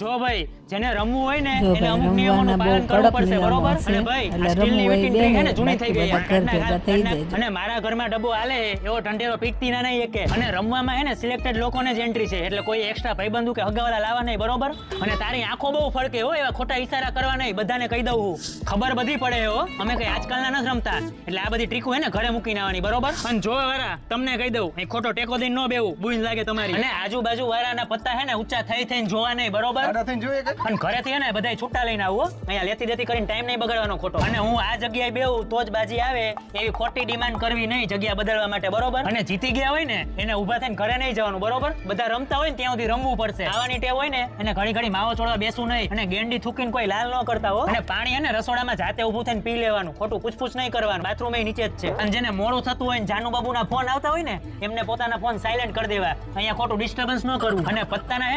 જો ભાઈ જેને રમવું હોય ને એને અમુક નિયમોનું પાલન કરવું પડશે બરોબર? અને ભાઈ આ સ્ટીલની વિકિંગ ટ્રી છે ને જૂની થઈ ગઈ છે. અને મારા ઘરમાં ડબ્બો હાલે એવો ઠંડેરો પીકતી ના નહીં એકે. અને રમવામાં હે ને સિલેક્ટેડ લોકોને જ એન્ટ્રી છે. એટલે કોઈ એક્સ્ટ્રા ભાઈબંધુ કે હગાવાલા લાવવા નહીં બરોબર? અને તારી આંખો બહુ ફળકે હો એવા ખોટા ઈશારા કરવા નહીં બધાને કહી દઉં હું. ખબર બધી પડે હો. અમે કઈ આજકાલના નથી રમતા. એટલે આ બધી ટ્રીકો હે ને ઘરે મૂકીને આવવાની બરોબર? અને જો વારા તમને કહી દઉં અહીં ખોટો ટેકો દઈને ન બેવું બુઈન લાગે તમારી. અને આજુબાજુ વાળાના પત્તા હે ને ઊંચા થઈ થઈને જોવા નહીં બરોબર? જીતી ગયા હોય ને, એને ઊભા થઈને ઘરે નહીં જવાનું, બરોબર? બધા રમતા હોય ને ત્યાં સુધી રમવું પડશે. આવવાની ટેવ હોય ને, એને ઘડી ઘડી માવો ચોળવા બેસવું નહીં. અને ગેંડી થૂકીને કોઈ લાલ ન કરતા હો. અને પાણી અને રસોડામાં જાતે ઊભું થઈને પી લેવાનું, ખોટું પૂછપૂછ નહીં કરવાનું. બાથરૂમ નીચે જ છે. અને જેને મોડું થતું હોય ને, જાનુ બાબુના ફોન આવતા હોય ને, એમને પોતાના ફોન સાયલેન્ટ કરી દેવા. અહીંયા ખોટું ડિસ્ટર્બન્સ ન કરવું. અને પત્તાના હે